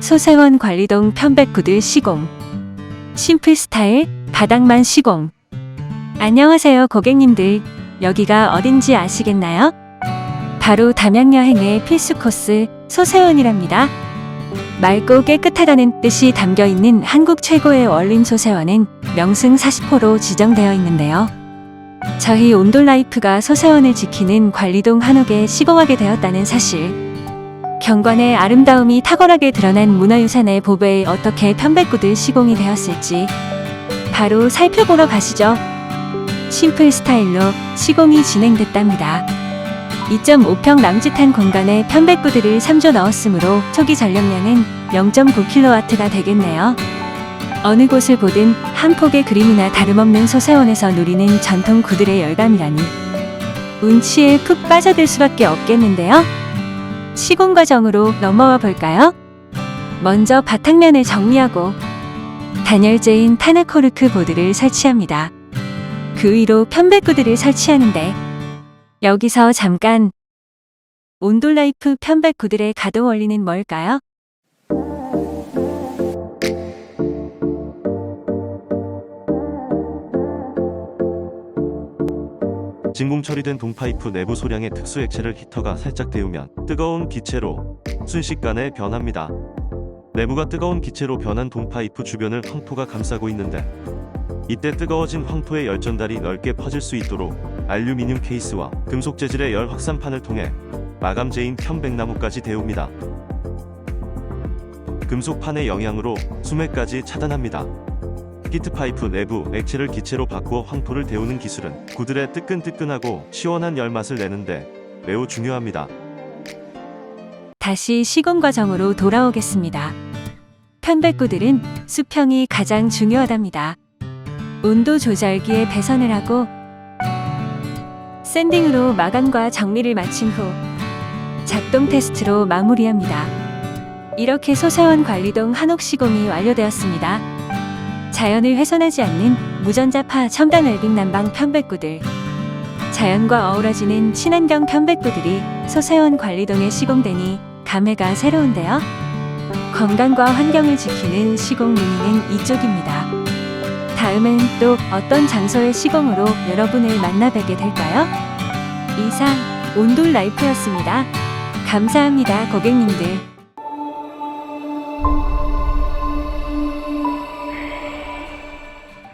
소세원 관리동 편백구들 시공. 심플 스타일 바닥만 시공. 안녕하세요 고객님들. 여기가 어딘지 아시겠나요? 바로 담양여행의 필수 코스 소세원이랍니다. 맑고 깨끗하다는 뜻이 담겨 있는 한국 최고의 원림 소세원은 명승 40호로 지정되어 있는데요. 저희 온돌라이프가 소세원을 지키는 관리동 한옥에 시공하게 되었다는 사실. 경관의 아름다움이 탁월하게 드러난 문화유산의 보배에 어떻게 편백구들 시공이 되었을지 바로 살펴보러 가시죠. 심플 스타일로 시공이 진행됐답니다. 2.5평 남짓한 공간에 편백구들을 3조 넣었으므로 초기 전력량은 0.9kW가 되겠네요. 어느 곳을 보든 한 폭의 그림이나 다름없는 소세원에서 누리는 전통 구들의 열감이라니 운치에 푹 빠져들 수밖에 없겠는데요. 시공 과정으로 넘어와 볼까요? 먼저 바탕면을 정리하고 단열재인 타나코르크 보드를 설치합니다. 그 위로 편백구들을 설치하는데 여기서 잠깐 온돌라이프 편백구들의 가동 원리는 뭘까요? 진공 처리된 동파이프 내부 소량의 특수 액체를 히터가 살짝 데우면 뜨거운 기체로 순식간에 변합니다. 내부가 뜨거운 기체로 변한 동파이프 주변을 황토가 감싸고 있는데 이때 뜨거워진 황토의 열 전달이 넓게 퍼질 수 있도록 알루미늄 케이스와 금속 재질의 열 확산판을 통해 마감재인 편백나무까지 데웁니다. 금속판의 영향으로 수매까지 차단합니다. 히트파이프 내부 액체를 기체로 바꾸어 황토를 데우는 기술은 구들의 뜨끈뜨끈하고 시원한 열맛을 내는데 매우 중요합니다. 다시 시공 과정으로 돌아오겠습니다. 편백구들은 수평이 가장 중요하답니다. 온도 조절기에 배선을 하고 샌딩으로 마감과 정리를 마친 후 작동 테스트로 마무리합니다. 이렇게 소세원 관리동 한옥 시공이 완료되었습니다. 자연을 훼손하지 않는 무전자파 첨단 웰빙 난방 편백구들 자연과 어우러지는 친환경 편백구들이 소세원 관리동에 시공되니 감회가 새로운데요. 건강과 환경을 지키는 시공 문의는 이쪽입니다. 다음은 또 어떤 장소의 시공으로 여러분을 만나 뵙게 될까요? 이상 온돌 라이프였습니다. 감사합니다, 고객님들.